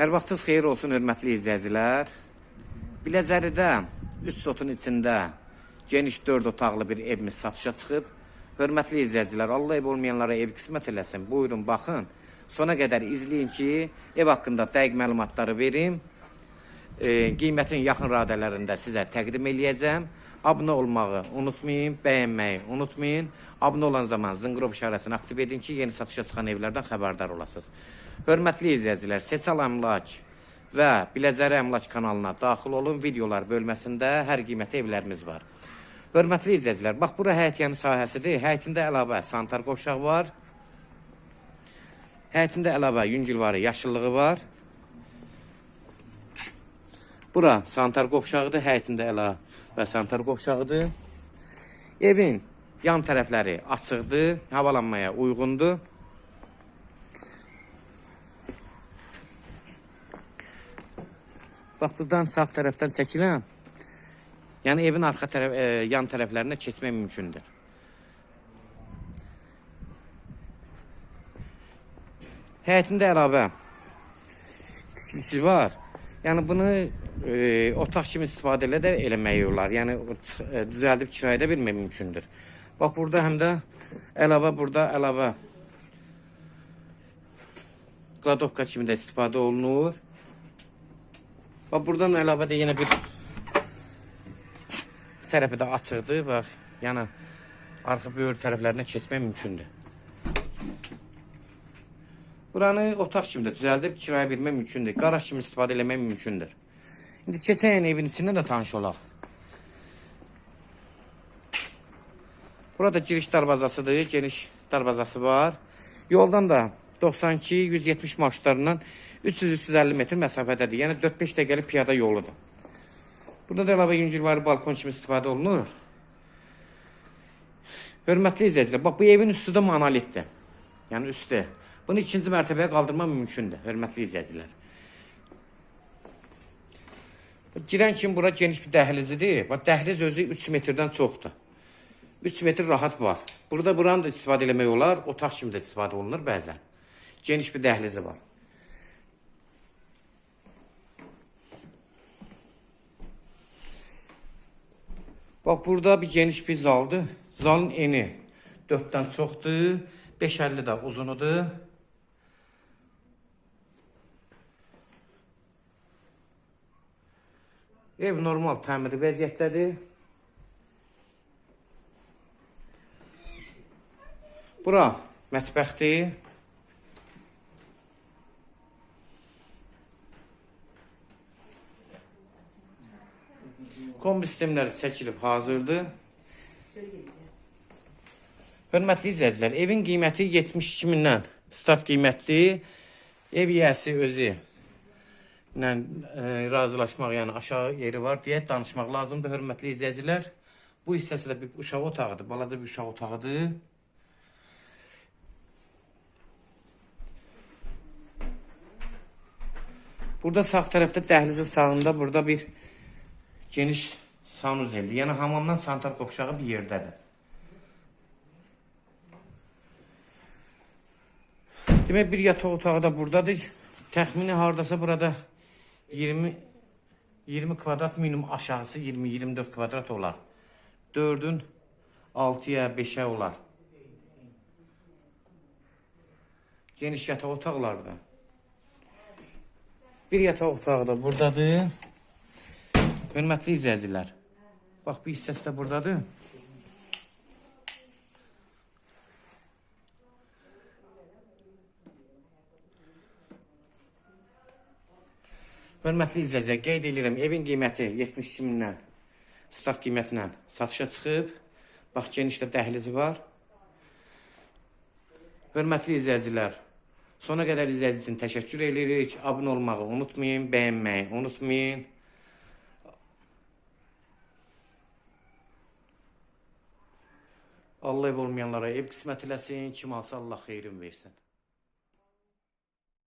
Hər vaxtınız xeyir olsun, hörmətli izləyicilər. Biləcəridə, üç sotun içində geniş 4 otaqlı bir evimiz satışa çıxıb. Hörmətli izləyicilər, Allah ev olmayanlara ev qismət eləsin. Buyurun, baxın. Sona qədər izləyin ki, ev haqqında dəqiq məlumatları verim. E, qiymətin yaxın radələrində sizə təqdim eləyəcəm. Abunə olmağı unutmayın, bəyənməyi unutmayın. Abunə olan zaman zınqrov işarəsini aktiv edin ki, yeni satışa çıxan evlərdən xəbərdar olasınız. Hörmətli izləyicilər, Seçal Əmlak və Biləcəri Əmlak kanalına daxil olun. Videolar bölməsində hər qiymətli evlərimiz var. Hörmətli izləyicilər, bax bura həyətyanı sahəsidir. Həyətində əlavə santar qovşaq var. Həyətində əlavə yüngülvarı yaşıllığı var. Bura santar qovşağıdır, həyətində əlavə santar qovşağıdır. Evin yan tərəfləri açıqdır, havalanmaya uyğundur. Bax buradan sağ tərəfdən çəkiləm. Yəni evin arxa tərəf e, yan tərəflərinə keçmək mümkündür. Həyətində əlavə tikilisi var. Yəni bunu e, otaq kimi istifadə elə də eləmək. Yəni e, düzəldib kirayədə vermək mümkündür. Bax burada həm də əlavə burada əlavə kladovka kimi də istifadə olunur. Bax buradan əlavə də yenə bir tərəfi də açıqdır. Bax, yəni arxa böyür tərəflərinə keçmək mümkündür. Buranı otaq kimi də düzəldib kirayə vermək mümkündür. Qaraj kimi istifadə eləmək mümkündür. İndi keçən evin içindən də tanış olaq. Burada giriş darvazasıdır, geniş darvazası var. Yoldan da 92-170 marşlarından 300-350 metr məsafədədir. Yəni 4-5 dəqiqəlik piyada yoludur. Burada da əlavə yüngülvari balkon kimi istifadə olunur. Hörmətli izləyicilər, bax bu evin üstü də monolitdir. Yəni üstü. Bunu ikinci mərtəbəyə qaldırma mümkündür, hörmətli izləyicilər. Girən kimi bura geniş bir dəhlizidir. Bax dəhliz özü 3 metrdən çoxdur. 3 metr rahat var. Burada buranı da istifadə eləmək olar, otaq kimi də istifadə olunur bəzən. Geniş bir dəhlizi var. Bax burada bir geniş bir zaldır. Zalın eni 4-dən çoxdur, 5.50 də uzunudur. Ev normal təmiri vəziyyətdədir. Bura mətbəxdir. Kombi sistemləri çəkilib hazırdır. Hörmətli izləyicilər, evin qiyməti 72 mindən start qiymətli. Ev yiyəsi özü razılaşmaq, yəni aşağı yeri var deyə danışmaq lazımdır hörmətli izləyicilər. Bu hissəsi də bir uşaq otağıdır, balaca bir uşaq otağıdır. Burada sağ tərəfdə dəhlizin sağında burada bir geniş sanuzeldir. Yəni hamamdan santar qopşağı bir yerdədir. Demək bir yataq otağı da buradadır. Təxmini hardasa burada 20 20 kvadrat minimum aşağısı 20-24 kvadrat olar. 4-ün 6-ya 5-ə olar. Geniş yataq otaqlardır. Bir yataq otağı da buradadır. Hörmətli izləyicilər. Bax bir hissəsi də buradadır. Hörmətli izləyicilər, qeyd edirəm, evin qiyməti 72 mindən start qiymətlə satışa çıxıb. Bax geniş də dəhlizi var. Hörmətli izləyicilər, sona qədər izlədiyiniz üçün təşəkkür edirik. Abunə olmağı unutmayın, bəyənməyi unutmayın. Allah ev olmayanlara ev qismət eləsin, kim alsa Allah xeyrin versin.